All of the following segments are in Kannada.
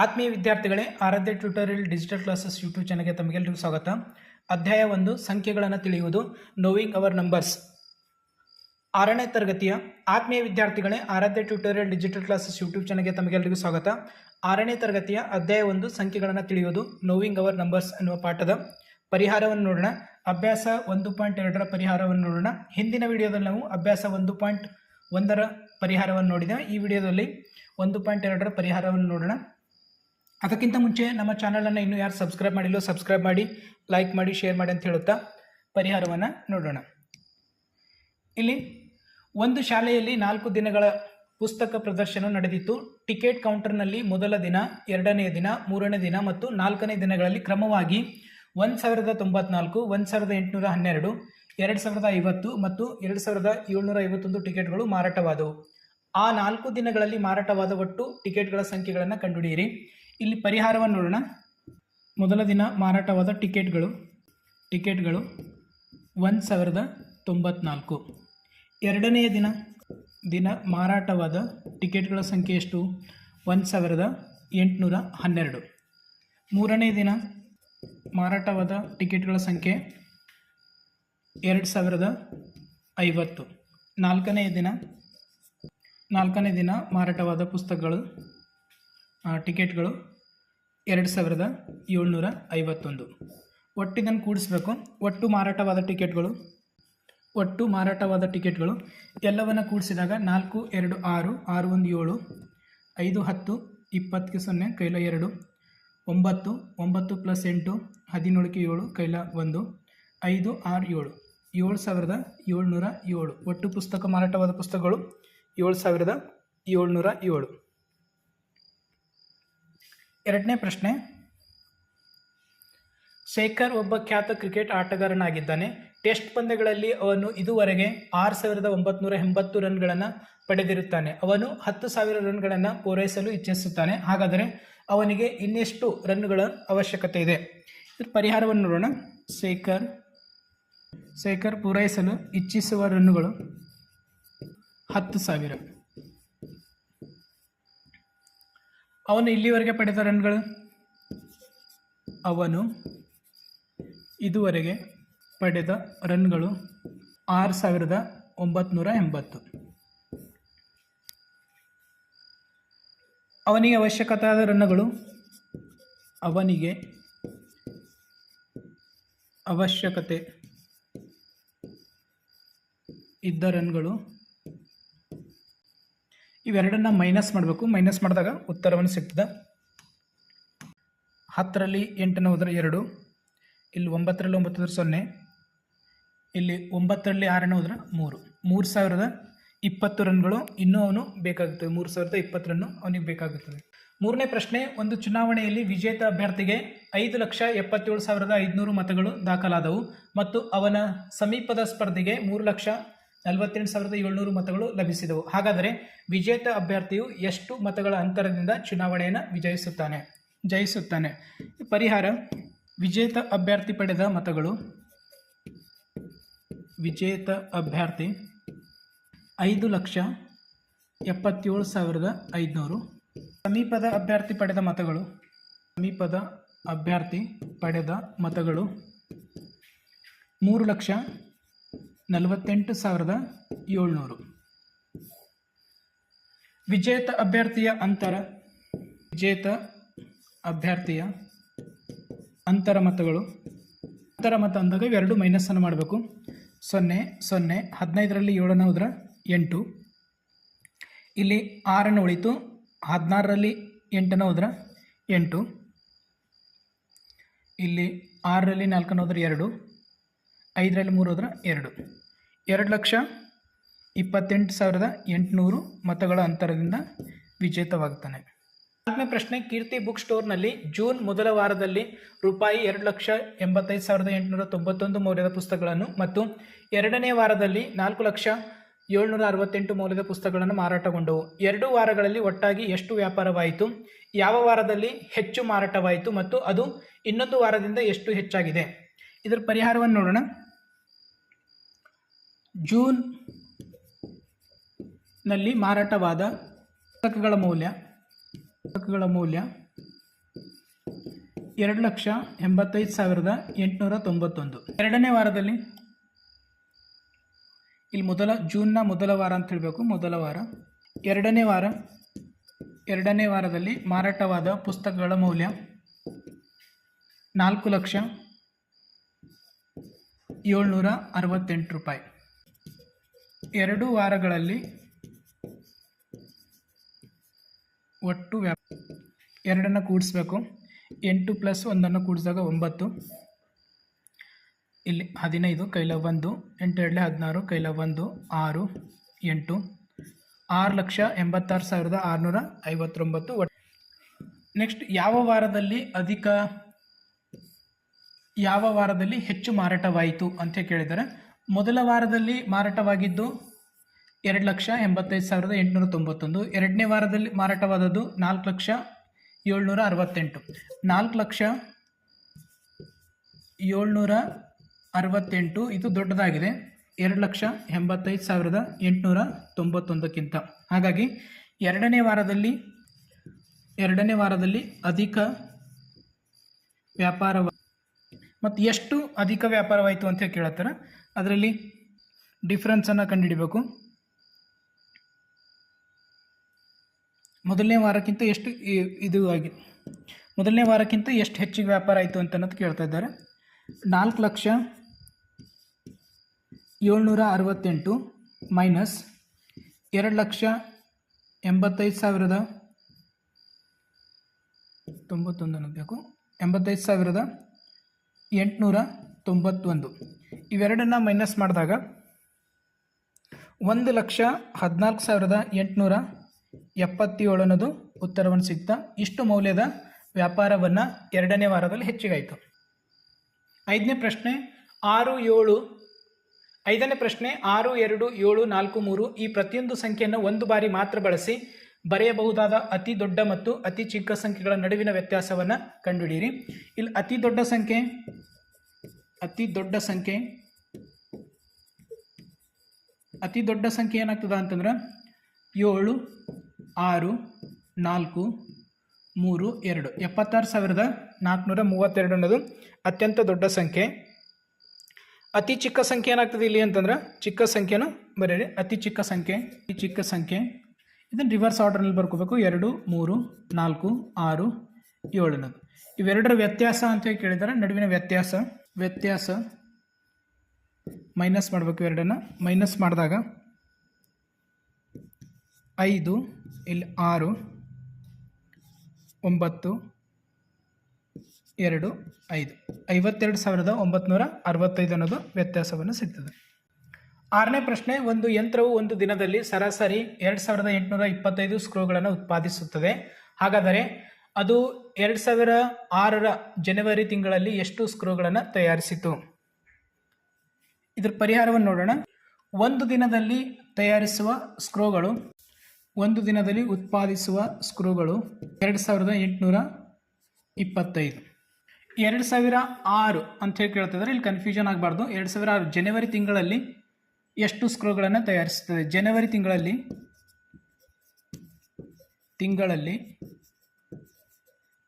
ಆತ್ಮೀಯ ವಿದ್ಯಾರ್ಥಿಗಳೇ, Aradhya tutorial digital classes YouTube ಚಾನಲ್ಗೆ ತಮಗೆಲ್ಲರಿಗೂ ಸ್ವಾಗತ. ಅಧ್ಯಾಯ ಒಂದು, ಸಂಖ್ಯೆಗಳನ್ನು ತಿಳಿಯುವುದು. ನೋವಿಂಗ್ ಅವರ್ ನಂಬರ್ಸ್ ಆರನೇ ತರಗತಿಯ ಆತ್ಮೀಯ ವಿದ್ಯಾರ್ಥಿಗಳೇ, Aradhya tutorial digital classes YouTube ಚಾನಲ್ಗೆ ತಮಗೆಲ್ಲರಿಗೂ ಸ್ವಾಗತ. ಆರನೇ ತರಗತಿಯ ಅಧ್ಯಾಯ ಒಂದು, ಸಂಖ್ಯೆಗಳನ್ನು ತಿಳಿಯುವುದು. ನೋವಿಂಗ್ ಅವರ್ ನಂಬರ್ಸ್ ಅನ್ನುವ ಪಾಠದ ಪರಿಹಾರವನ್ನು ನೋಡೋಣ. ಅಭ್ಯಾಸ ಒಂದು ಪಾಯಿಂಟ್ ಎರಡರ ಪರಿಹಾರವನ್ನು ನೋಡೋಣ. ಹಿಂದಿನ ವಿಡಿಯೋದಲ್ಲಿ ನಾವು ಅಭ್ಯಾಸ ಒಂದು ಪಾಯಿಂಟ್ ಒಂದರ ಪರಿಹಾರವನ್ನು ನೋಡಿದ್ದೇವೆ. ಈ ವಿಡಿಯೋದಲ್ಲಿ ಒಂದು ಪಾಯಿಂಟ್ ಎರಡರ ಪರಿಹಾರವನ್ನು ನೋಡೋಣ. ಅದಕ್ಕಿಂತ ಮುಂಚೆ ನಮ್ಮ ಚಾನಲನ್ನು ಇನ್ನೂ ಯಾರು ಸಬ್ಸ್ಕ್ರೈಬ್ ಮಾಡಿಲ್ಲೋ ಸಬ್ಸ್ಕ್ರೈಬ್ ಮಾಡಿ, ಲೈಕ್ ಮಾಡಿ, ಶೇರ್ ಮಾಡಿ ಅಂತ ಹೇಳುತ್ತಾ ಪರಿಹಾರವನ್ನು ನೋಡೋಣ. ಇಲ್ಲಿ ಒಂದು ಶಾಲೆಯಲ್ಲಿ ನಾಲ್ಕು ದಿನಗಳ ಪುಸ್ತಕ ಪ್ರದರ್ಶನ ನಡೆದಿತ್ತು. ಟಿಕೆಟ್ ಕೌಂಟರ್ನಲ್ಲಿ ಮೊದಲ ದಿನ, ಎರಡನೇ ದಿನ, ಮೂರನೇ ದಿನ ಮತ್ತು ನಾಲ್ಕನೇ ದಿನಗಳಲ್ಲಿ ಕ್ರಮವಾಗಿ ಒಂದು ಸಾವಿರದ ತೊಂಬತ್ನಾಲ್ಕು, ಒಂದು ಸಾವಿರದ ಎಂಟುನೂರ ಹನ್ನೆರಡು, ಎರಡು ಸಾವಿರದ ಐವತ್ತು ಮತ್ತು ಎರಡು ಸಾವಿರದ ಏಳ್ನೂರ ಐವತ್ತೊಂದು ಟಿಕೆಟ್ಗಳು ಮಾರಾಟವಾದವು. ಆ ನಾಲ್ಕು ದಿನಗಳಲ್ಲಿ ಮಾರಾಟವಾದ ಒಟ್ಟು ಟಿಕೆಟ್ಗಳ ಸಂಖ್ಯೆಗಳನ್ನು ಕಂಡುಹಿಡಿಯಿರಿ. ಇಲ್ಲಿ ಪರಿಹಾರವನ್ನು ನೋಡೋಣ. ಮೊದಲ ದಿನ ಮಾರಾಟವಾದ ಟಿಕೆಟ್ಗಳು. ಟಿಕೆಟ್ಗಳು ಒಂದು ಸಾವಿರದ ತೊಂಬತ್ನಾಲ್ಕು. ಎರಡನೆಯ ದಿನ ದಿನ ಮಾರಾಟವಾದ ಟಿಕೆಟ್ಗಳ ಸಂಖ್ಯೆ ಎಷ್ಟು? ಒಂದು ಸಾವಿರದ ಎಂಟುನೂರ ಹನ್ನೆರಡು. ಮೂರನೇ ದಿನ ಮಾರಾಟವಾದ ಟಿಕೆಟ್ಗಳ ಸಂಖ್ಯೆ ಎರಡು ಸಾವಿರದ ಐವತ್ತು. ನಾಲ್ಕನೇ ದಿನ ನಾಲ್ಕನೇ ದಿನ ಮಾರಾಟವಾದ ಪುಸ್ತಕಗಳು ಟಿಕೆಟ್ಗಳು ಎರಡು ಸಾವಿರದ ಏಳ್ನೂರ ಐವತ್ತೊಂದು. ಒಟ್ಟಿದನ್ನು ಕೂಡಿಸ್ಬೇಕು. ಒಟ್ಟು ಮಾರಾಟವಾದ ಟಿಕೆಟ್ಗಳು, ಒಟ್ಟು ಮಾರಾಟವಾದ ಟಿಕೆಟ್ಗಳು ಎಲ್ಲವನ್ನು ಕೂಡಿಸಿದಾಗ ನಾಲ್ಕು, ಎರಡು, ಆರು ಆರು, ಒಂದು, ಏಳು, ಐದು, ಹತ್ತು ಇಪ್ಪತ್ತಕ್ಕೆ ಸೊನ್ನೆ, ಕೈಲ ಎರಡು, ಒಂಬತ್ತು ಒಂಬತ್ತು ಪ್ಲಸ್ ಎಂಟು, ಹದಿನೇಳಕ್ಕೆ ಏಳು, ಕೈಲ ಒಂದು, ಐದು, ಆರು, ಏಳು ಏಳು ಸಾವಿರದ ಏಳ್ನೂರ ಏಳು. ಒಟ್ಟು ಪುಸ್ತಕ ಮಾರಾಟವಾದ ಪುಸ್ತಕಗಳು ಏಳು ಸಾವಿರದ ಏಳ್ನೂರ ಏಳು. ಎರಡನೇ ಪ್ರಶ್ನೆ. ಶೇಖರ್ ಒಬ್ಬ ಖ್ಯಾತ ಕ್ರಿಕೆಟ್ ಆಟಗಾರನಾಗಿದ್ದಾನೆ. ಟೆಸ್ಟ್ ಪಂದ್ಯಗಳಲ್ಲಿ ಅವನು ಇದುವರೆಗೆ ಆರು ಸಾವಿರದ ಒಂಬತ್ನೂರ ಎಂಬತ್ತು ರನ್ಗಳನ್ನು ಪಡೆದಿರುತ್ತಾನೆ. ಅವನು ಹತ್ತು ಸಾವಿರ ರನ್ಗಳನ್ನು ಪೂರೈಸಲು ಇಚ್ಛಿಸುತ್ತಾನೆ. ಹಾಗಾದರೆ ಅವನಿಗೆ ಇನ್ನೆಷ್ಟು ರನ್ಗಳ ಅವಶ್ಯಕತೆ ಇದೆ? ಇದರ ಪರಿಹಾರವನ್ನು ನೋಡೋಣ. ಶೇಖರ್ ಶೇಖರ್ ಪೂರೈಸಲು ಇಚ್ಛಿಸುವ ರನ್ನುಗಳು ಹತ್ತು ಸಾವಿರ. ಅವನು ಇಲ್ಲಿವರೆಗೆ ಪಡೆದ ರನ್ಗಳು? ಅವನು ಇದುವರೆಗೆ ಪಡೆದ ರನ್ಗಳು ಆರು ಸಾವಿರದ ಒಂಬತ್ನೂರ ಎಂಬತ್ತು. ಅವನಿಗೆ ಅವಶ್ಯಕತೆಯಾದ ರನ್ಗಳು ಅವನಿಗೆ ಅವಶ್ಯಕತೆ ಇದ್ದ ರನ್ಗಳು ಇವೆರಡನ್ನ ಮೈನಸ್ ಮಾಡಬೇಕು. ಮೈನಸ್ ಮಾಡಿದಾಗ ಉತ್ತರವನ್ನು ಸಿಗ್ತದೆ. ಹತ್ತರಲ್ಲಿ ಎಂಟನ್ನು ಹೋದರೆ ಎರಡು. ಇಲ್ಲಿ ಒಂಬತ್ತರಲ್ಲಿ ಒಂಬತ್ತು ಹೋದ್ರೆ ಸೊನ್ನೆ. ಇಲ್ಲಿ ಒಂಬತ್ತರಲ್ಲಿ ಆರನ್ನು ಹೋದ್ರೆ ಮೂರು. ಮೂರು ಸಾವಿರದ ಇಪ್ಪತ್ತು ರನ್ಗಳು ಇನ್ನೂ ಅವನು ಬೇಕಾಗುತ್ತದೆ ಮೂರು ಸಾವಿರದ ಇಪ್ಪತ್ತು ರನ್ನು ಅವನಿಗೆ ಬೇಕಾಗುತ್ತದೆ ಮೂರನೇ ಪ್ರಶ್ನೆ, ಒಂದು ಚುನಾವಣೆಯಲ್ಲಿ ವಿಜೇತ ಅಭ್ಯರ್ಥಿಗೆ ಐದು ಲಕ್ಷ ಎಪ್ಪತ್ತೇಳು ಸಾವಿರದ ಐದುನೂರು ಮತಗಳು ದಾಖಲಾದವು ಮತ್ತು ಅವನ ಸಮೀಪದ ಸ್ಪರ್ಧೆಗೆ ಮೂರು ಲಕ್ಷ ನಲವತ್ತೆಂಟು ಸಾವಿರದ ಏಳ್ನೂರು ಮತಗಳು ಲಭಿಸಿದವು. ಹಾಗಾದರೆ ವಿಜೇತ ಅಭ್ಯರ್ಥಿಯು ಎಷ್ಟು ಮತಗಳ ಅಂತರದಿಂದ ಚುನಾವಣೆಯನ್ನು ವಿಜಯಿಸುತ್ತಾನೆ? ಜಯಿಸುತ್ತಾನೆ. ಪರಿಹಾರ, ವಿಜೇತ ಅಭ್ಯರ್ಥಿ ಪಡೆದ ಮತಗಳು. ವಿಜೇತ ಅಭ್ಯರ್ಥಿ ಐದು ಲಕ್ಷ ಎಪ್ಪತ್ತೇಳು ಸಾವಿರದ ಐದುನೂರು. ಸಮೀಪದ ಅಭ್ಯರ್ಥಿ ಪಡೆದ ಮತಗಳು. ಸಮೀಪದ ಅಭ್ಯರ್ಥಿ ಪಡೆದ ಮತಗಳು. ಮೂರು ಲಕ್ಷ ನಲವತ್ತೆಂಟು ಸಾವಿರದ ಏಳ್ನೂರು. ವಿಜೇತ ಅಭ್ಯರ್ಥಿಯ ಅಂತರ, ವಿಜೇತ ಅಭ್ಯರ್ಥಿಯ ಅಂತರ ಮತಗಳು. ಅಂತರ ಮತ ಅಂದಾಗ ಇವೆರಡು ಮೈನಸ್ಸನ್ನು ಮಾಡಬೇಕು. ಸೊನ್ನೆ ಸೊನ್ನೆ, ಹದಿನೈದರಲ್ಲಿ ಏಳನ್ನು ಹೋದ್ರೆ ಎಂಟು. ಇಲ್ಲಿ ಆರನ್ನು ಉಳಿತು, ಹದಿನಾರರಲ್ಲಿ ಎಂಟನ್ನು ಹೋದ್ರೆ ಎಂಟು. ಇಲ್ಲಿ ಆರರಲ್ಲಿ ನಾಲ್ಕನ್ನು ಹೋದ್ರೆ ಎರಡು. ಐದರಲ್ಲಿ ಮೂರು ಹೋದ್ರೆ ಎರಡು. ಎರಡು ಲಕ್ಷ ಇಪ್ಪತ್ತೆಂಟು ಸಾವಿರದ ಎಂಟುನೂರು ಮತಗಳ ಅಂತರದಿಂದ ವಿಜೇತವಾಗ್ತಾನೆ. ನಾಲ್ಕನೇ ಪ್ರಶ್ನೆ, ಕೀರ್ತಿ ಬುಕ್ ಸ್ಟೋರ್ನಲ್ಲಿ ಜೂನ್ ಮೊದಲ ವಾರದಲ್ಲಿ ರೂಪಾಯಿ ಎರಡು ಲಕ್ಷ ಎಂಬತ್ತೈದು ಸಾವಿರದ ಎಂಟುನೂರ ತೊಂಬತ್ತೊಂದು ಮೌಲ್ಯದ ಪುಸ್ತಕಗಳನ್ನು ಮತ್ತು ಎರಡನೇ ವಾರದಲ್ಲಿ ನಾಲ್ಕು ಲಕ್ಷ ಏಳ್ನೂರ ಅರವತ್ತೆಂಟು ಮೌಲ್ಯದ ಪುಸ್ತಕಗಳನ್ನು ಮಾರಾಟಗೊಂಡವು. ಎರಡು ವಾರಗಳಲ್ಲಿ ಒಟ್ಟಾಗಿ ಎಷ್ಟು ವ್ಯಾಪಾರವಾಯಿತು? ಯಾವ ವಾರದಲ್ಲಿ ಹೆಚ್ಚು ಮಾರಾಟವಾಯಿತು? ಮತ್ತು ಅದು ಇನ್ನೊಂದು ವಾರದಿಂದ ಎಷ್ಟು ಹೆಚ್ಚಾಗಿದೆ? ಇದರ ಪರಿಹಾರವನ್ನು ನೋಡೋಣ. ಜೂನ್ನಲ್ಲಿ ಮಾರಾಟವಾದ ಪುಸ್ತಕಗಳ ಮೌಲ್ಯ ಪುಸ್ತಕಗಳ ಮೌಲ್ಯ ಎರಡು ಲಕ್ಷ ಎಂಬತ್ತೈದು ಸಾವಿರದ ಎಂಟುನೂರ ತೊಂಬತ್ತೊಂದು. ಎರಡನೇ ವಾರದಲ್ಲಿ, ಇಲ್ಲಿ ಮೊದಲ ಜೂನ್ನ ಮೊದಲ ವಾರ ಅಂತ ಹೇಳಬೇಕು, ಮೊದಲ ವಾರ. ಎರಡನೇ ವಾರ, ಎರಡನೇ ವಾರದಲ್ಲಿ ಮಾರಾಟವಾದ ಪುಸ್ತಕಗಳ ಮೌಲ್ಯ ನಾಲ್ಕು ಲಕ್ಷ ಏಳ್ನೂರ ಅರವತ್ತೆಂಟು ರೂಪಾಯಿ. ಎರಡು ವಾರಗಳಲ್ಲಿ ಒಟ್ಟು ವ್ಯಾಪ ಎರಡನ್ನು ಕೂಡಿಸ್ಬೇಕು. ಎಂಟು ಪ್ಲಸ್ ಒಂದನ್ನು ಕೂಡಿಸಿದಾಗ ಒಂಬತ್ತು. ಇಲ್ಲಿ ಹದಿನೈದು, ಕೈಲ ಒಂದು. ಎಂಟು ಎರಡಲೇ ಹದಿನಾರು, ಕೈಲ ಒಂದು, ಆರು, ಎಂಟು. ಆರು ಲಕ್ಷ ಎಂಬತ್ತಾರು ಸಾವಿರದ ಆರುನೂರ ಐವತ್ತೊಂಬತ್ತು ಒಟ್ಟು ನೆಕ್ಸ್ಟ್ ಯಾವ ವಾರದಲ್ಲಿ ಅಧಿಕ ಯಾವ ವಾರದಲ್ಲಿ ಹೆಚ್ಚು ಮಾರಾಟವಾಯಿತು ಅಂತ ಕೇಳಿದರೆ ಮೊದಲ ವಾರದಲ್ಲಿ ಮಾರಾಟವಾಗಿದ್ದು ಎರಡು ಲಕ್ಷ ಎಂಬತ್ತೈದು ಸಾವಿರದ ಎಂಟುನೂರ ತೊಂಬತ್ತೊಂದು. ಎರಡನೇ ವಾರದಲ್ಲಿ ಮಾರಾಟವಾದದ್ದು ನಾಲ್ಕು ಲಕ್ಷ ಏಳ್ನೂರ ಅರವತ್ತೆಂಟು. ನಾಲ್ಕು ಲಕ್ಷ ಏಳ್ನೂರ ಅರವತ್ತೆಂಟು. ಇದು ದೊಡ್ಡದಾಗಿದೆ. ಎರಡು ಲಕ್ಷ ಎಂಬತ್ತೈದು ಸಾವಿರದ ಎಂಟುನೂರ ತೊಂಬತ್ತೊಂದಕ್ಕಿಂತ. ಹಾಗಾಗಿ ಎರಡನೇ ವಾರದಲ್ಲಿ ಎರಡನೇ ವಾರದಲ್ಲಿ ಅಧಿಕ ವ್ಯಾಪಾರ ಮತ್ತು ಎಷ್ಟು ಅಧಿಕ ವ್ಯಾಪಾರವಾಯಿತು ಅಂತ ಕೇಳತ್ತಾರೆ? ಅದರಲ್ಲಿ ಡಿಫ್ರೆನ್ಸನ್ನು ಕಂಡುಹಿಡಿಬೇಕು. ಮೊದಲನೇ ವಾರಕ್ಕಿಂತ ಎಷ್ಟು ಇದು ಆಗಿ, ಮೊದಲನೇ ವಾರಕ್ಕಿಂತ ಎಷ್ಟು ಹೆಚ್ಚಿಗೆ ವ್ಯಾಪಾರ ಆಯಿತು ಅಂತ ಅನ್ನೋದು ಕೇಳ್ತಾ ಇದ್ದಾರೆ. ನಾಲ್ಕು ಲಕ್ಷ ಏಳ್ನೂರ ಅರವತ್ತೆಂಟು ಮೈನಸ್ ಎರಡು ಲಕ್ಷ ಎಂಬತ್ತೈದು ಸಾವಿರದ ತೊಂಬತ್ತೊಂದು ಬೇಕು ಎಂಬತ್ತೈದು ಸಾವಿರದ ಎಂಟುನೂರ ತೊಂಬತ್ತೊಂದು. ಇವೆರಡನ್ನು ಮೈನಸ್ ಮಾಡಿದಾಗ ಒಂದು ಲಕ್ಷ ಹದಿನಾಲ್ಕು ಸಾವಿರದ ಎಂಟುನೂರ ಎಪ್ಪತ್ತೇಳು ಅನ್ನೋದು ಉತ್ತರವನ್ನು ಸಿಕ್ತ ಇಷ್ಟು ಮೌಲ್ಯದ ವ್ಯಾಪಾರವನ್ನು ಎರಡನೇ ವಾರದಲ್ಲಿ ಹೆಚ್ಚಿಗಾಯಿತು. ಐದನೇ ಪ್ರಶ್ನೆ ಆರು ಏಳು, ಐದನೇ ಪ್ರಶ್ನೆ ಆರು ಎರಡು ಏಳು ನಾಲ್ಕು ಮೂರು ಈ ಪ್ರತಿಯೊಂದು ಸಂಖ್ಯೆಯನ್ನು ಒಂದು ಬಾರಿ ಮಾತ್ರ ಬಳಸಿ ಬರೆಯಬಹುದಾದ ಅತಿ ದೊಡ್ಡ ಮತ್ತು ಅತಿ ಚಿಕ್ಕ ಸಂಖ್ಯೆಗಳ ನಡುವಿನ ವ್ಯತ್ಯಾಸವನ್ನು ಕಂಡುಹಿಡಿಯಿರಿ. ಇಲ್ಲಿ ಅತಿ ದೊಡ್ಡ ಸಂಖ್ಯೆ, ಅತಿ ದೊಡ್ಡ ಸಂಖ್ಯೆ ಅತಿ ದೊಡ್ಡ ಸಂಖ್ಯೆ ಏನಾಗ್ತದ ಅಂತಂದ್ರೆ ಏಳು, ಆರು, ನಾಲ್ಕು, ಮೂರು, ಎರಡು. ಎಪ್ಪತ್ತಾರು ಸಾವಿರದ ನಾಲ್ಕುನೂರ ಮೂವತ್ತೆರಡು ಅನ್ನೋದು ಅತ್ಯಂತ ದೊಡ್ಡ ಸಂಖ್ಯೆ. ಅತಿ ಚಿಕ್ಕ ಸಂಖ್ಯೆ ಏನಾಗ್ತದೆ ಇಲ್ಲಿ ಅಂತಂದ್ರೆ ಚಿಕ್ಕ ಸಂಖ್ಯೆನೂ ಬರೀರಿ. ಅತಿ ಚಿಕ್ಕ ಸಂಖ್ಯೆ, ಅತಿ ಚಿಕ್ಕ ಸಂಖ್ಯೆ. ಇದನ್ನು ರಿವರ್ಸ್ ಆರ್ಡರ್ನಲ್ಲಿ ಬರ್ಕೋಬೇಕು. ಎರಡು, ಮೂರು, ನಾಲ್ಕು, ಆರು, ಏಳು ಅನ್ನೋದು. ಇವೆರಡರ ವ್ಯತ್ಯಾಸ ಅಂತ ಹೇಳಿ ಕೇಳಿದ್ದಾರೆ ನಡುವಿನ ವ್ಯತ್ಯಾಸ ವ್ಯತ್ಯಾಸ. ಮೈನಸ್ ಮಾಡಬೇಕು ಎರಡನ್ನು. ಮೈನಸ್ ಮಾಡಿದಾಗ ಐದು, ಇಲ್ಲಿ ಆರು, ಒಂಬತ್ತು, ಎರಡು, ಐದು. ಐವತ್ತೆರಡು ಸಾವಿರದ ಒಂಬತ್ನೂರ ಅರವತ್ತೈದು ಅನ್ನೋದು ವ್ಯತ್ಯಾಸವನ್ನು ಸಿಗ್ತದೆ. ಆರನೇ ಪ್ರಶ್ನೆ, ಒಂದು ಯಂತ್ರವು ಒಂದು ದಿನದಲ್ಲಿ ಸರಾಸರಿ ಎರಡು ಸಾವಿರದ ಎಂಟುನೂರ ಇಪ್ಪತ್ತೈದು ಸ್ಕ್ರೂಗಳನ್ನು ಉತ್ಪಾದಿಸುತ್ತದೆ. ಹಾಗಾದರೆ ಅದು ಎರಡು ಸಾವಿರ ಆರರ ಜನವರಿ ತಿಂಗಳಲ್ಲಿ ಎಷ್ಟು ಸ್ಕ್ರೂಗಳನ್ನು ತಯಾರಿಸಿತು? ಇದರ ಪರಿಹಾರವನ್ನು ನೋಡೋಣ. ಒಂದು ದಿನದಲ್ಲಿ ತಯಾರಿಸುವ ಸ್ಕ್ರೋಗಳು, ಒಂದು ದಿನದಲ್ಲಿ ಉತ್ಪಾದಿಸುವ ಸ್ಕ್ರೂಗಳು ಎರಡು ಸಾವಿರದ ಎಂಟುನೂರ ಇಪ್ಪತ್ತೈದು. ಎರಡು ಸಾವಿರ ಆರು ಅಂತ ಹೇಳಿ ಕೇಳ್ತಿದ್ದಾರೆ ಇಲ್ಲಿ ಕನ್ಫ್ಯೂಷನ್ ಆಗಬಾರ್ದು. ಎರಡು ಸಾವಿರ ಆರು ಜನವರಿ ತಿಂಗಳಲ್ಲಿ ಎಷ್ಟು ಸ್ಕ್ರೂಗಳನ್ನು ತಯಾರಿಸುತ್ತದೆ? ಜನವರಿ ತಿಂಗಳಲ್ಲಿ ತಿಂಗಳಲ್ಲಿ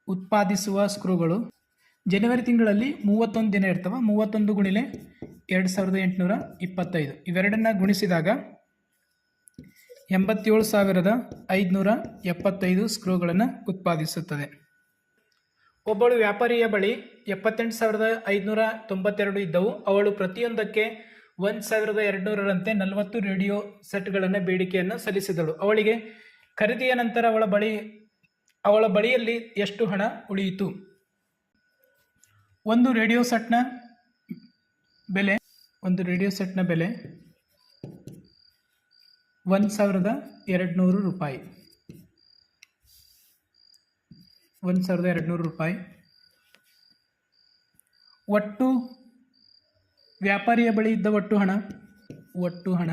ಉತ್ಪಾದಿಸುವ ಸ್ಕ್ರೂಗಳು ಜನವರಿ ತಿಂಗಳಲ್ಲಿ ಮೂವತ್ತೊಂದು ದಿನ ಇರ್ತವೆ, ಮೂವತ್ತೊಂದು ಗುಣಿಲೆ ಎರಡು ಸಾವಿರದ ಎಂಟುನೂರ ಇಪ್ಪತ್ತೈದು. ಇವೆರಡನ್ನ ಗುಣಿಸಿದಾಗ ಎಂಬತ್ತೇಳು ಸಾವಿರದ ಐದುನೂರ ಎಪ್ಪತ್ತೈದು ಸ್ಕ್ರೂಗಳನ್ನು ಉತ್ಪಾದಿಸುತ್ತದೆ. ಒಬ್ಬಳು ವ್ಯಾಪಾರಿಯ ಬಳಿ ಎಪ್ಪತ್ತೆಂಟು ಸಾವಿರದ ಐದುನೂರ ತೊಂಬತ್ತೆರಡು ಇದ್ದವು. ಅವಳು ಪ್ರತಿಯೊಂದಕ್ಕೆ ಒಂದು ಸಾವಿರದ ಎರಡುನೂರರಂತೆ ನಲವತ್ತು ರೇಡಿಯೋ ಸೆಟ್ಗಳನ್ನು ಬೇಡಿಕೆಯನ್ನು ಸಲ್ಲಿಸಿದಳು. ಅವಳಿಗೆ ಖರೀದಿಯ ನಂತರ ಅವಳ ಬಳಿ, ಅವಳ ಬಳಿಯಲ್ಲಿ ಎಷ್ಟು ಹಣ ಉಳಿಯಿತು? ಒಂದು ರೇಡಿಯೋ ಸೆಟ್ನ ಬೆಲೆ, ಒಂದು ರೇಡಿಯೋ ಸೆಟ್ನ ಬೆಲೆ ಒಂದು ಸಾವಿರದ ಎರಡು ನೂರು ರೂಪಾಯಿ. ಒಂದು ಸಾವಿರದ ಎರಡು ನೂರು ರೂಪಾಯಿ. ಒಟ್ಟು ವ್ಯಾಪಾರಿಯ ಬಳಿ ಇದ್ದ ಒಟ್ಟು ಹಣ ಒಟ್ಟು ಹಣ.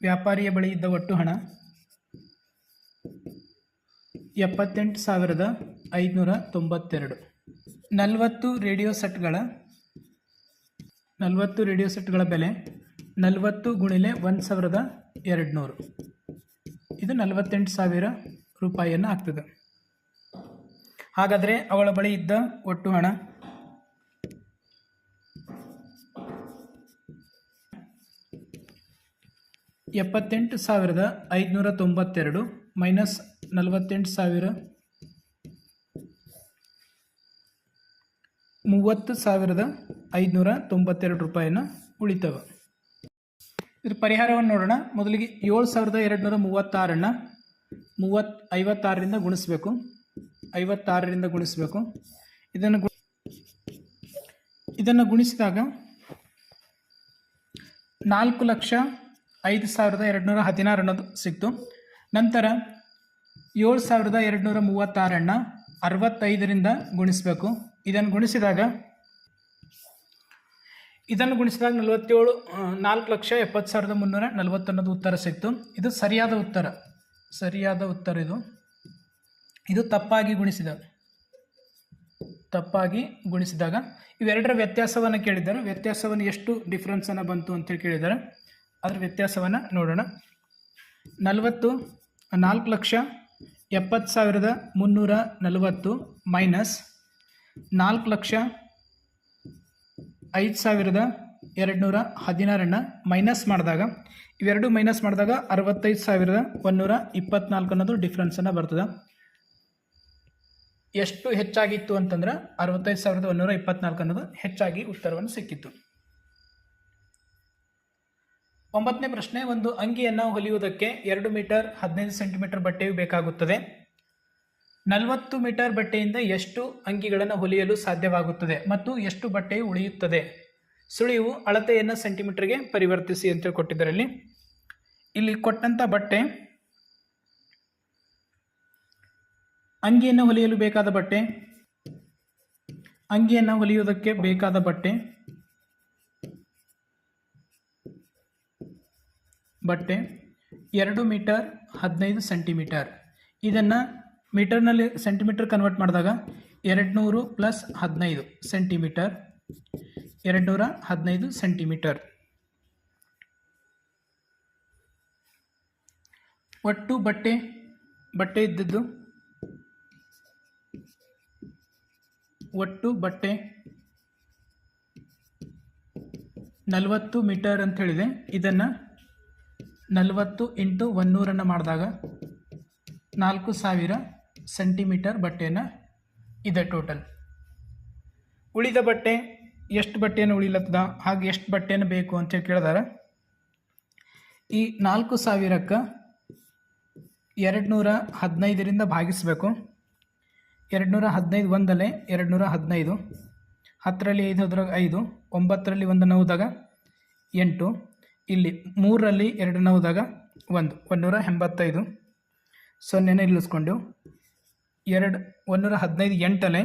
ವ್ಯಾಪಾರಿಯ ಬಳಿ ಇದ್ದ ಒಟ್ಟು ಹಣ ಎಪ್ಪತ್ತೆಂಟು ಸಾವಿರದ ಐದುನೂರ ತೊಂಬತ್ತೆರಡು. ನಲವತ್ತು ರೇಡಿಯೋ ಸೆಟ್ಗಳ, ನಲವತ್ತು ರೇಡಿಯೋ ಸೆಟ್ಗಳ ಬೆಲೆ ನಲವತ್ತು ಗುಣಿಲೆ ಒಂದು ಸಾವಿರದ ಎರಡು ನೂರು ಇದು ನಲವತ್ತೆಂಟು ಸಾವಿರ ರೂಪಾಯಿಯನ್ನು ಆಗ್ತದೆ. ಹಾಗಾದರೆ ಅವಳ ಬಳಿ ಇದ್ದ ಒಟ್ಟು ಹಣ? ಎಪ್ಪತ್ತೆಂಟು ಸಾವಿರದ ಐದುನೂರ ತೊಂಬತ್ತೆರಡು ಮೈನಸ್ ನಲವತ್ತೆಂಟು ಸಾವಿರ ಮೂವತ್ತು ಸಾವಿರದ ಐದುನೂರ ತೊಂಬತ್ತೆರಡು ರೂಪಾಯಿಯನ್ನು ಉಳಿತವೆ ಇದ್ರ ಪರಿಹಾರವನ್ನು ನೋಡೋಣ. ಮೊದಲಿಗೆ ಏಳು ಸಾವಿರದ ಎರಡು ನೂರ ಮೂವತ್ತಾರನ್ನು ಮೂವತ್ತು ಐವತ್ತಾರರಿಂದ ಗುಣಿಸ್ಬೇಕು. ಐವತ್ತಾರರಿಂದ ಗುಣಿಸ್ಬೇಕು. ಇದನ್ನು ಇದನ್ನು ಗುಣಿಸಿದಾಗ ನಾಲ್ಕು ಲಕ್ಷ ಐದು ಸಾವಿರದ ಎರಡುನೂರ ಹದಿನಾರು ಅನ್ನೋದು ಸಿಕ್ತು. ನಂತರ ಏಳು ಸಾವಿರದ ಎರಡುನೂರ ಮೂವತ್ತಾರನ್ನು ಅರವತ್ತೈದರಿಂದ ಗುಣಿಸಬೇಕು. ಇದನ್ನು ಗುಣಿಸಿದಾಗ ಇದನ್ನು ಗುಣಿಸಿದಾಗ ನಲವತ್ತೇಳು ನಾಲ್ಕು ಲಕ್ಷ ಎಪ್ಪತ್ತು ಸಾವಿರದ ಮುನ್ನೂರ ನಲವತ್ತೊಂದು ಉತ್ತರ ಸಿಕ್ತು. ಇದು ಸರಿಯಾದ ಉತ್ತರ ಸರಿಯಾದ ಉತ್ತರ ಇದು. ಇದು ತಪ್ಪಾಗಿ ಗುಣಿಸಿದ, ತಪ್ಪಾಗಿ ಗುಣಿಸಿದಾಗ. ಇವೆರಡರ ವ್ಯತ್ಯಾಸವನ್ನು ಕೇಳಿದ್ದಾರೆ. ವ್ಯತ್ಯಾಸವನ್ನು ಎಷ್ಟು ಡಿಫ್ರೆನ್ಸನ್ನು ಬಂತು ಅಂತೇಳಿ ಕೇಳಿದ್ದಾರೆ. ಅದರ ವ್ಯತ್ಯಾಸವನ್ನು ನೋಡೋಣ. ನಲವತ್ತು, ನಾಲ್ಕು ಲಕ್ಷ ಎಪ್ಪತ್ತು ಸಾವಿರದ ಮುನ್ನೂರ ನಲವತ್ತು ಮೈನಸ್ ನಾಲ್ಕು ಲಕ್ಷ ಐದು ಸಾವಿರದ ಎರಡುನೂರ ಹದಿನಾರನ್ನು ಮೈನಸ್ ಮಾಡಿದಾಗ, ಇವೆರಡು ಮೈನಸ್ ಮಾಡಿದಾಗ ಅರವತ್ತೈದು ಸಾವಿರದ ಒಂದೂರ ಇಪ್ಪತ್ನಾಲ್ಕು ಅನ್ನೋದು ಡಿಫ್ರೆನ್ಸನ್ನು ಬರ್ತದೆ. ಎಷ್ಟು ಹೆಚ್ಚಾಗಿತ್ತು ಅಂತಂದ್ರೆ ಅರವತ್ತೈದು ಸಾವಿರದ ಒಂದೂರ ಇಪ್ಪತ್ನಾಲ್ಕು ಅನ್ನೋದು ಹೆಚ್ಚಾಗಿ ಉತ್ತರವನ್ನು ಸಿಕ್ಕಿತ್ತು. ಒಂಬತ್ತನೇ ಪ್ರಶ್ನೆ, ಒಂದು ಅಂಗಿಯನ್ನು ಹೊಲಿಯುವುದಕ್ಕೆ ಎರಡು ಮೀಟರ್ ಹದಿನೈದು ಸೆಂಟಿಮೀಟರ್ ಬಟ್ಟೆಯು ಬೇಕಾಗುತ್ತದೆ. ನಲವತ್ತು ಮೀಟರ್ ಬಟ್ಟೆಯಿಂದ ಎಷ್ಟು ಅಂಗಿಗಳನ್ನು ಹೊಲಿಯಲು ಸಾಧ್ಯವಾಗುತ್ತದೆ ಮತ್ತು ಎಷ್ಟು ಬಟ್ಟೆಯು ಉಳಿಯುತ್ತದೆ? ಸುಳಿವು ಅಳತೆಯನ್ನು ಸೆಂಟಿಮೀಟರ್ಗೆ ಪರಿವರ್ತಿಸಿ ಅಂತ ಕೊಟ್ಟಿದ್ದಾರೆ ಇಲ್ಲಿ ಇಲ್ಲಿ ಕೊಟ್ಟಂಥ ಬಟ್ಟೆ, ಅಂಗಿಯನ್ನು ಹೊಲಿಯಲು ಬೇಕಾದ ಬಟ್ಟೆ, ಅಂಗಿಯನ್ನು ಹೊಲಿಯುವುದಕ್ಕೆ ಬೇಕಾದ ಬಟ್ಟೆ ಬಟ್ಟೆ ಎರಡು ಮೀಟರ್ ಹದಿನೈದು ಸೆಂಟಿಮೀಟರ್. ಇದನ್ನು ಮೀಟರ್ನಲ್ಲಿ ಸೆಂಟಿಮೀಟರ್ ಕನ್ವರ್ಟ್ ಮಾಡಿದಾಗ ಎರಡು ನೂರು ಪ್ಲಸ್ ಹದಿನೈದು ಸೆಂಟಿಮೀಟರ್ ಎರಡು ನೂರ ಹದಿನೈದು ಸೆಂಟಿಮೀಟರ್. ಒಟ್ಟು ಬಟ್ಟೆ ಬಟ್ಟೆ ಇದ್ದದ್ದು? ಒಟ್ಟು ಬಟ್ಟೆ ನಲವತ್ತು ಮೀಟರ್ ಅಂತ ಹೇಳಿದೆ. ಇದನ್ನು ನಲವತ್ತು ಇಂಟು ಒನ್ನೂರನ್ನು ಮಾಡಿದಾಗ ನಾಲ್ಕು ಸಾವಿರ ಸೆಂಟಿಮೀಟರ್ ಬಟ್ಟೆಯನ್ನು ಇದೆ ಟೋಟಲ್. ಉಳಿದ ಬಟ್ಟೆ ಎಷ್ಟು ಬಟ್ಟೆಯನ್ನು ಉಳಿಲತ್ತದ, ಹಾಗೆ ಎಷ್ಟು ಬಟ್ಟೆಯನ್ನು ಬೇಕು ಅಂತೇಳಿ ಕೇಳಿದಾರೆ. ಈ ನಾಲ್ಕು ಸಾವಿರಕ್ಕೆ ಎರಡುನೂರ ಹದಿನೈದರಿಂದ ಭಾಗಿಸಬೇಕು. ಎರಡು ನೂರ ಹದಿನೈದು ಒಂದಲ್ಲೇ ಎರಡು ನೂರ ಹದಿನೈದು, ಹತ್ತರಲ್ಲಿ ಐದು ಹೋದ್ರಾಗ ಐದು, ಒಂಬತ್ತರಲ್ಲಿ ಒಂದು ನೌದಾಗ ಎಂಟು, ಇಲ್ಲಿ ಮೂರರಲ್ಲಿ ಎರಡು ನೌದಾಗ ಒಂದು, ಒಂದೂರ ಎಂಬತ್ತೈದು. ಸೊನ್ನೆನ ಇಲ್ಲಿಸ್ಕೊಂಡು ಎರಡು, ಒಂದೂರ ಹದಿನೈದು ಎಂಟಲೆ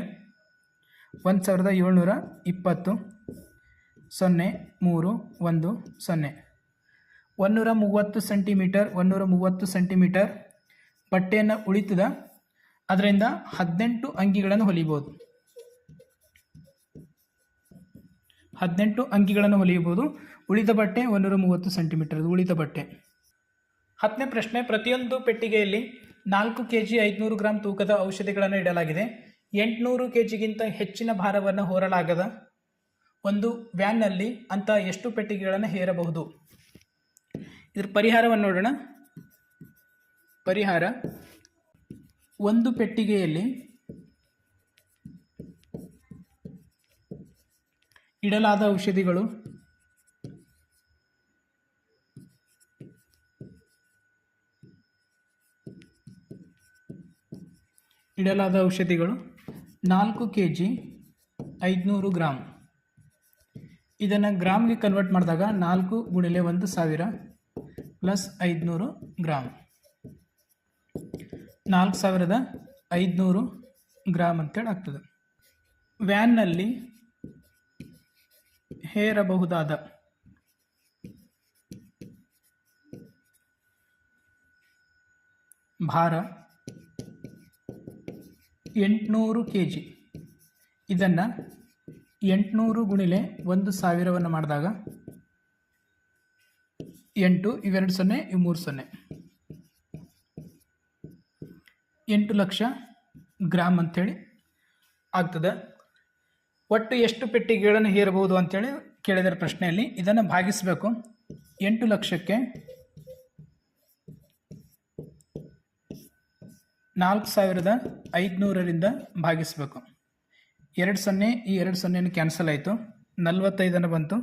ಒಂದು ಸಾವಿರದ ಏಳ್ನೂರ ಇಪ್ಪತ್ತು, ಸೊನ್ನೆ, ಮೂರು, ಒಂದು, ಸೊನ್ನೆ. ಒಂದೂರ ಮೂವತ್ತು ಸೆಂಟಿಮೀಟರ್, ಒಂದೂರ ಮೂವತ್ತು ಸೆಂಟಿಮೀಟರ್ ಬಟ್ಟೆಯನ್ನು ಉಳಿತದ. ಅದರಿಂದ ಹದಿನೆಂಟು ಅಂಗಿಗಳನ್ನು ಹೊಲಿಬೋದು ಹದಿನೆಂಟು ಅಂಕಿಗಳನ್ನು ಹೊಲಿಯಬಹುದು. ಉಳಿದ ಬಟ್ಟೆ ಒಂದೂರ ಮೂವತ್ತು ಸೆಂಟಿಮೀಟರ್ ಉಳಿದ ಬಟ್ಟೆ. ಹತ್ತನೇ ಪ್ರಶ್ನೆ, ಪ್ರತಿಯೊಂದು ಪೆಟ್ಟಿಗೆಯಲ್ಲಿ ನಾಲ್ಕು ಕೆ ಜಿ ಐದುನೂರು ಗ್ರಾಂ ತೂಕದ ಔಷಧಿಗಳನ್ನು ಇಡಲಾಗಿದೆ. ಎಂಟುನೂರು ಕೆ ಜಿಗಿಂತ ಹೆಚ್ಚಿನ ಭಾರವನ್ನು ಹೊರಲಾಗದ ಒಂದು ವ್ಯಾನ್ನಲ್ಲಿ ಅಂತ ಎಷ್ಟು ಪೆಟ್ಟಿಗೆಗಳನ್ನು ಹೇರಬಹುದು? ಇದರ ಪರಿಹಾರವನ್ನು ನೋಡೋಣ. ಪರಿಹಾರ. ಒಂದು ಪೆಟ್ಟಿಗೆಯಲ್ಲಿ ಇಡಲಾದ ಔಷಧಿಗಳು ಇಡಲಾದ ಔಷಧಿಗಳು ನಾಲ್ಕು ಕೆ ಜಿ ಐದುನೂರು ಗ್ರಾಮ್ ಇದನ್ನು ಗ್ರಾಮ್ಗೆ ಕನ್ವರ್ಟ್ ಮಾಡಿದಾಗ ನಾಲ್ಕು ಗುಣಿಲೆ ಒಂದು ಸಾವಿರ ಪ್ಲಸ್ ಐದುನೂರು ಗ್ರಾಮ್ ನಾಲ್ಕು ಸಾವಿರದ ಐದುನೂರು ಗ್ರಾಮ್ ಅಂತೇಳಿ ಆಗ್ತದೆ. ವ್ಯಾನ್ನಲ್ಲಿ ಹೇರಬಹುದಾದ ಭಾರ ಎಂಟುನೂರು ಕೆ ಜಿ ಇದನ್ನು ಎಂಟುನೂರು ಗುಣಿಲೆ ಒಂದು ಸಾವಿರವನ್ನು ಮಾಡಿದಾಗ ಎಂಟು, ಇವೆರಡು ಸೊನ್ನೆ, ಇವು ಮೂರು ಸೊನ್ನೆ. ಎಂಟು ಲಕ್ಷ ಗ್ರಾಮ್ ಅಂಥೇಳಿ ಆಗ್ತದೆ. ಒಟ್ಟು ಎಷ್ಟು ಪೆಟ್ಟಿಗೆಗಳನ್ನು ಹೇರಬಹುದು ಅಂತೇಳಿ ಕೇಳಿದರೆ ಪ್ರಶ್ನೆಯಲ್ಲಿ ಇದನ್ನು ಭಾಗಿಸಬೇಕು. ಎಂಟು ಲಕ್ಷಕ್ಕೆ ನಾಲ್ಕು ಸಾವಿರದ ಐದುನೂರರಿಂದ ಭಾಗಿಸಬೇಕು. ಎರಡು ಸೊನ್ನೆ ಈ ಎರಡು ಸೊನ್ನೆನ ಕ್ಯಾನ್ಸಲ್ ಆಯಿತು. ನಲ್ವತ್ತೈದನ್ನು ಬಂತು.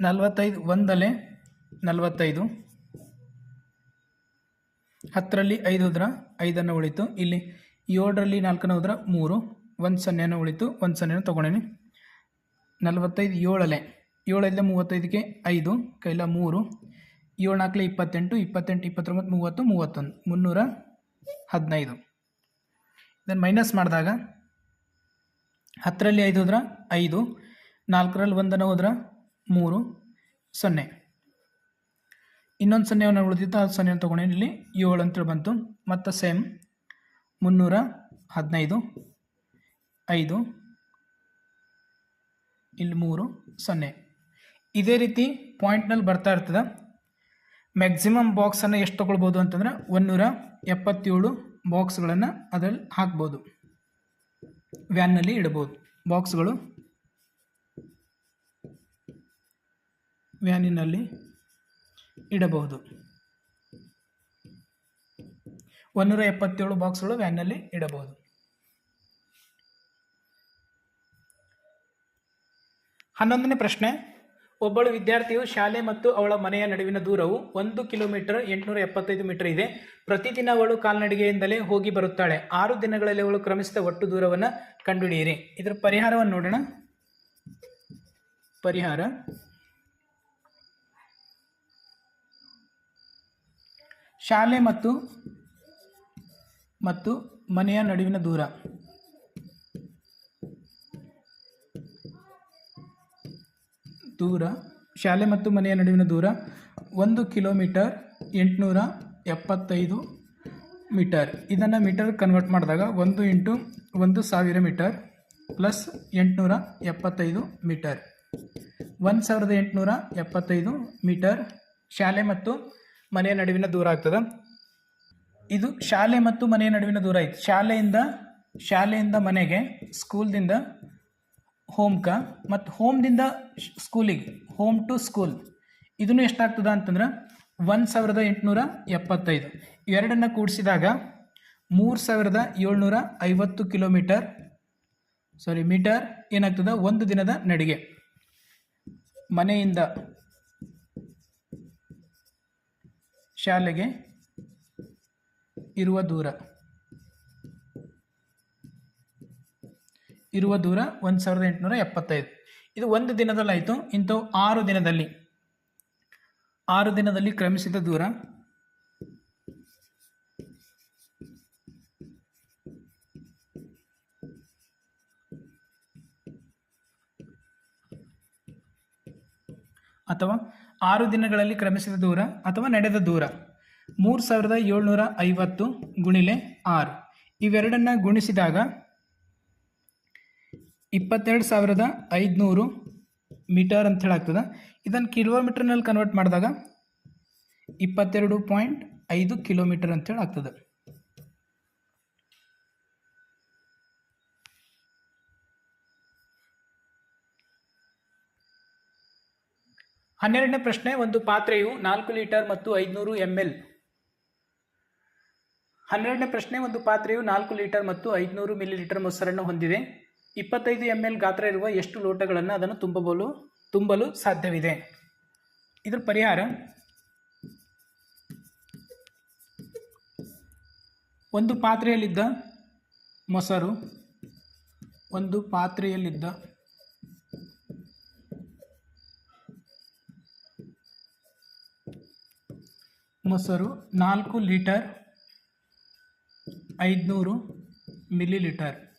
ನಲವತ್ತೈದು ಒಂದಲೆ ನಲವತ್ತೈದು. ಹತ್ತರಲ್ಲಿ ಐದು ಹೋದ್ರೆ ಐದನ್ನು ಉಳಿತು. ಇಲ್ಲಿ ಏಳರಲ್ಲಿ ನಾಲ್ಕನ್ನು ಹೋದ್ರೆ ಮೂರು. ಒಂದು ಸೊನ್ನೆಯನ್ನು ಉಳಿತು. ಒಂದು ಸೊನ್ನೆನ ತೊಗೊಂಡೇನೆ. ನಲವತ್ತೈದು ಏಳಲೆ. ಏಳಲ್ಲೇ ಮೂವತ್ತೈದಕ್ಕೆ ಐದು, ಕೈಲ ಮೂರು. ಏಳು ನಾಲ್ಕಲೆ ಇಪ್ಪತ್ತೆಂಟು ಇಪ್ಪತ್ತೆಂಟು, ಇಪ್ಪತ್ತೊಂಬತ್ತು, ಮೂವತ್ತು, ಮೂವತ್ತೊಂದು. ಮುನ್ನೂರ ಹದಿನೈದು. ಇದನ್ನು ಮೈನಸ್ ಮಾಡಿದಾಗ ಹತ್ತರಲ್ಲಿ ಐದು ಹೋದ್ರೆ ಐದು, ನಾಲ್ಕರಲ್ಲಿ ಒಂದನ್ನು ಹೋದ್ರೆ ಮೂರು, ಸೊನ್ನೆ. ಇನ್ನೊಂದು ಸೊನ್ನೆಯನ್ನು ಉಳಿದಿತ್ತು, ಆ ಸೊನ್ನೆ ತೊಗೊಂಡು ಇಲ್ಲಿ ಏಳು ಅಂತೇಳಿ ಬಂತು. ಮತ್ತು ಸೇಮ್ ಮುನ್ನೂರ ಹದಿನೈದು, ಐದು, ಇಲ್ಲಿ ಮೂರು, ಸೊನ್ನೆ. ಇದೇ ರೀತಿ ಪಾಯಿಂಟ್ನಲ್ಲಿ ಬರ್ತಾ ಇರ್ತದೆ. ಮ್ಯಾಕ್ಸಿಮಮ್ ಬಾಕ್ಸನ್ನು ಎಷ್ಟು ತೊಗೊಳ್ಬೋದು ಅಂತಂದ್ರೆ ಒಂದೂರ ಎಪ್ಪತ್ತೇಳು ಬಾಕ್ಸ್ಗಳನ್ನು ಅದರಲ್ಲಿ ಹಾಕ್ಬೋದು. ವ್ಯಾನ್ನಲ್ಲಿ ಇಡ್ಬೋದು. ಬಾಕ್ಸ್ಗಳು ವ್ಯಾನಿನಲ್ಲಿ ಇಡಬಹುದು. ಒಂದೂರ ಎಪ್ಪತ್ತೇಳು ಬಾಕ್ಸ್ಗಳು ವ್ಯಾನ್ನಲ್ಲಿ ಇಡಬಹುದು. ಹನ್ನೊಂದನೇ ಪ್ರಶ್ನೆ. ಒಬ್ಬಳು ವಿದ್ಯಾರ್ಥಿಯು ಶಾಲೆ ಮತ್ತು ಅವಳ ಮನೆಯ ನಡುವಿನ ದೂರವು ಒಂದು ಕಿಲೋಮೀಟರ್ ಎಂಟುನೂರ ಎಪ್ಪತ್ತೈದು ಮೀಟರ್ ಇದೆ. ಪ್ರತಿದಿನ ಅವಳು ಕಾಲ್ನಡಿಗೆಯಿಂದಲೇ ಹೋಗಿ ಬರುತ್ತಾಳೆ. ಆರು ದಿನಗಳಲ್ಲಿ ಅವಳು ಕ್ರಮಿಸಿದ ಒಟ್ಟು ದೂರವನ್ನು ಕಂಡುಹಿಡಿಯಿರಿ. ಇದರ ಪರಿಹಾರವನ್ನು ನೋಡೋಣ. ಪರಿಹಾರ. ಶಾಲೆ ಮತ್ತು ಮತ್ತು ಮನೆಯ ನಡುವಿನ ದೂರ. ದೂರ, ಶಾಲೆ ಮತ್ತು ಮನೆಯ ನಡುವಿನ ದೂರ ಒಂದು ಕಿಲೋಮೀಟರ್ ಎಂಟುನೂರ ಎಪ್ಪತ್ತೈದು ಮೀಟರ್. ಇದನ್ನು ಮೀಟರ್ ಕನ್ವರ್ಟ್ ಮಾಡಿದಾಗ ಒಂದು ಇಂಟು ಒಂದು ಸಾವಿರ ಮೀಟರ್ ಪ್ಲಸ್ ಎಂಟುನೂರ ಎಪ್ಪತ್ತೈದು ಮೀಟರ್. ಒಂದು ಸಾವಿರದ ಎಂಟುನೂರ ಎಪ್ಪತ್ತೈದು ಮೀಟರ್ ಶಾಲೆ ಮತ್ತು ಮನೆಯ ನಡುವಿನ ದೂರ ಆಗ್ತದೆ. ಇದು ಶಾಲೆ ಮತ್ತು ಮನೆಯ ನಡುವಿನ ದೂರ ಆಯಿತು. ಶಾಲೆಯಿಂದ ಶಾಲೆಯಿಂದ ಮನೆಗೆ ಸ್ಕೂಲ್ದಿಂದ ಹೋಮ್ಕ ಮತ್ತು ಹೋಮ್ದಿಂದ ಸ್ಕೂಲಿಗೆ, ಹೋಮ್ ಟು ಸ್ಕೂಲ್. ಇದನ್ನು ಎಷ್ಟಾಗ್ತದ ಅಂತಂದ್ರೆ ಒಂದು ಸಾವಿರದ ಎಂಟುನೂರ ಎಪ್ಪತ್ತೈದು. ಎರಡನ್ನು ಕೂಡಿಸಿದಾಗ ಮೂರು ಸಾವಿರದ ಏಳ್ನೂರ ಐವತ್ತು ಕಿಲೋಮೀಟರ್ ಸಾರಿ ಮೀಟರ್ ಏನಾಗ್ತದ? ಒಂದು ದಿನದ ನಡಿಗೆ. ಮನೆಯಿಂದ ಶಾಲೆಗೆ ಇರುವ ದೂರ. ಇರುವ ದೂರ ಒಂದು ಸಾವಿರದ ಎಂಟುನೂರ ಎಪ್ಪತ್ತೈದು. ಇದು ಒಂದು ದಿನದಲ್ಲಾಯಿತು ಇಂಥವು ಆರು ದಿನದಲ್ಲಿ. ಆರು ದಿನದಲ್ಲಿ ಕ್ರಮಿಸಿದ ದೂರ. ಅಥವಾ ಆರು ದಿನಗಳಲ್ಲಿ ಕ್ರಮಿಸಿದ ದೂರ ಅಥವಾ ನಡೆದ ದೂರ. ಮೂರು ಸಾವಿರದ ಏಳ್ನೂರ ಐವತ್ತು ಗುಣಿಲೆ ಆರು. ಇವೆರಡನ್ನು ಗುಣಿಸಿದಾಗ ಇಪ್ಪತ್ತೆರಡು ಸಾವಿರದ ಐದುನೂರು ಮೀಟರ್ ಅಂತ ಹೇಳಾಗ್ತದೆ. ಇದನ್ನು ಕಿಲೋಮೀಟರ್ನಲ್ಲಿ ಕನ್ವರ್ಟ್ ಮಾಡಿದಾಗ ಇಪ್ಪತ್ತೆರಡು ಪಾಯಿಂಟ್ ಐದು ಕಿಲೋಮೀಟರ್ ಅಂತೇಳಿ ಆಗ್ತದೆ ಹನ್ನೆರಡನೇ ಪ್ರಶ್ನೆ, ಒಂದು ಪಾತ್ರೆಯು ನಾಲ್ಕು ಲೀಟರ್ ಮತ್ತು ಐದುನೂರು ಎಂ ಎಲ್ ಹನ್ನೆರಡನೇ ಪ್ರಶ್ನೆ, ಒಂದು ಪಾತ್ರೆಯು ನಾಲ್ಕು ಲೀಟರ್ ಮತ್ತು ಐದುನೂರು ಮಿಲಿ ಲೀಟರ್ ಮೊಸರನ್ನು ಹೊಂದಿದೆ. ಇಪ್ಪತ್ತೈದು ಎಂ ಎಲ್ ಗಾತ್ರ ಇರುವ ಎಷ್ಟು ಲೋಟಗಳನ್ನು ಅದನ್ನು ತುಂಬಬಲು, ತುಂಬಲು ಸಾಧ್ಯವಿದೆ? ಇದರ ಪರಿಹಾರ ಒಂದು ಪಾತ್ರೆಯಲ್ಲಿದ್ದ ಮೊಸರು, ಒಂದು ಪಾತ್ರೆಯಲ್ಲಿದ್ದ ಮೊಸರು ನಾಲ್ಕು ಲೀಟರ್ ಐದುನೂರು ಮಿಲಿ ಲೀಟರ್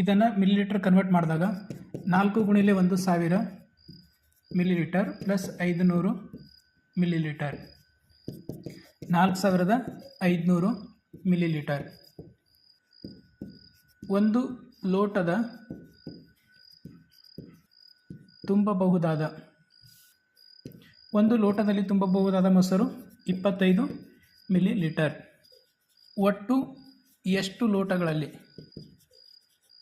ಇದನ್ನು ಮಿಲಿಲೀಟರ್ ಕನ್ವರ್ಟ್ ಮಾಡಿದಾಗ ನಾಲ್ಕು ಗುಣಿಲೆ ಒಂದು ಸಾವಿರ ಮಿಲಿಲೀಟರ್ ಪ್ಲಸ್ ಐದುನೂರು ಮಿಲಿ ಲೀಟರ್ ನಾಲ್ಕು ಸಾವಿರದ ಐದುನೂರು ಮಿಲಿಲೀಟರ್ ಒಂದು ಲೋಟದ ತುಂಬಬಹುದಾದ, ಒಂದು ಲೋಟದಲ್ಲಿ ತುಂಬಬಹುದಾದ ಮೊಸರು ಇಪ್ಪತ್ತೈದು ಮಿಲಿ ಲೀಟರ್ ಒಟ್ಟು ಎಷ್ಟು ಲೋಟಗಳಲ್ಲಿ?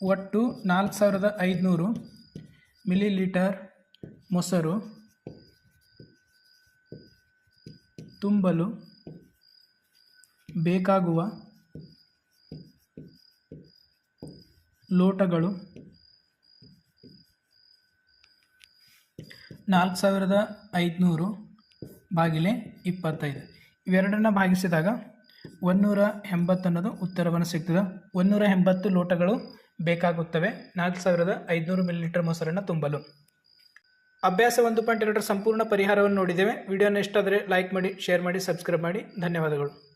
ಒಟ್ಟು ನಾಲ್ಕು ಸಾವಿರದ ಐದುನೂರು ಮಿಲಿಲೀಟರ್ ಮೊಸರು, ತುಂಬಲು, ಬೇಕಾಗುವ ಲೋಟಗಳು, ನಾಲ್ಕು ಸಾವಿರದ ಐದುನೂರು ಬಾಗಿಲೆ ಇಪ್ಪತ್ತೈದು. ಇವೆರಡನ್ನ ಭಾಗಿಸಿದಾಗ ಒಂದೂರ ಎಂಬತ್ತನ್ನೋದು ಉತ್ತರವನ್ನು ಸಿಗ್ತದೆ. ಒಂದೂರ ಎಂಬತ್ತು ಲೋಟಗಳು ಬೇಕಾಗುತ್ತವೆ. ನಾಲ್ಕು ಸಾವಿರದ ಐದುನೂರು ಮಿಲಿಲೀಟರ್ ಮೊಸರನ್ನು ತುಂಬಲು. ಅಭ್ಯಾಸ ಒಂದು ಪಾಯಿಂಟ್ ಎರಡರ ಸಂಪೂರ್ಣ ಪರಿಹಾರವನ್ನು ನೋಡಿದ್ದೇವೆ. ವಿಡಿಯೋನ ಇಷ್ಟ ಆದರೆ ಲೈಕ್ ಮಾಡಿ, ಶೇರ್ ಮಾಡಿ, ಸಬ್ಸ್ಕ್ರೈಬ್ ಮಾಡಿ. ಧನ್ಯವಾದಗಳು.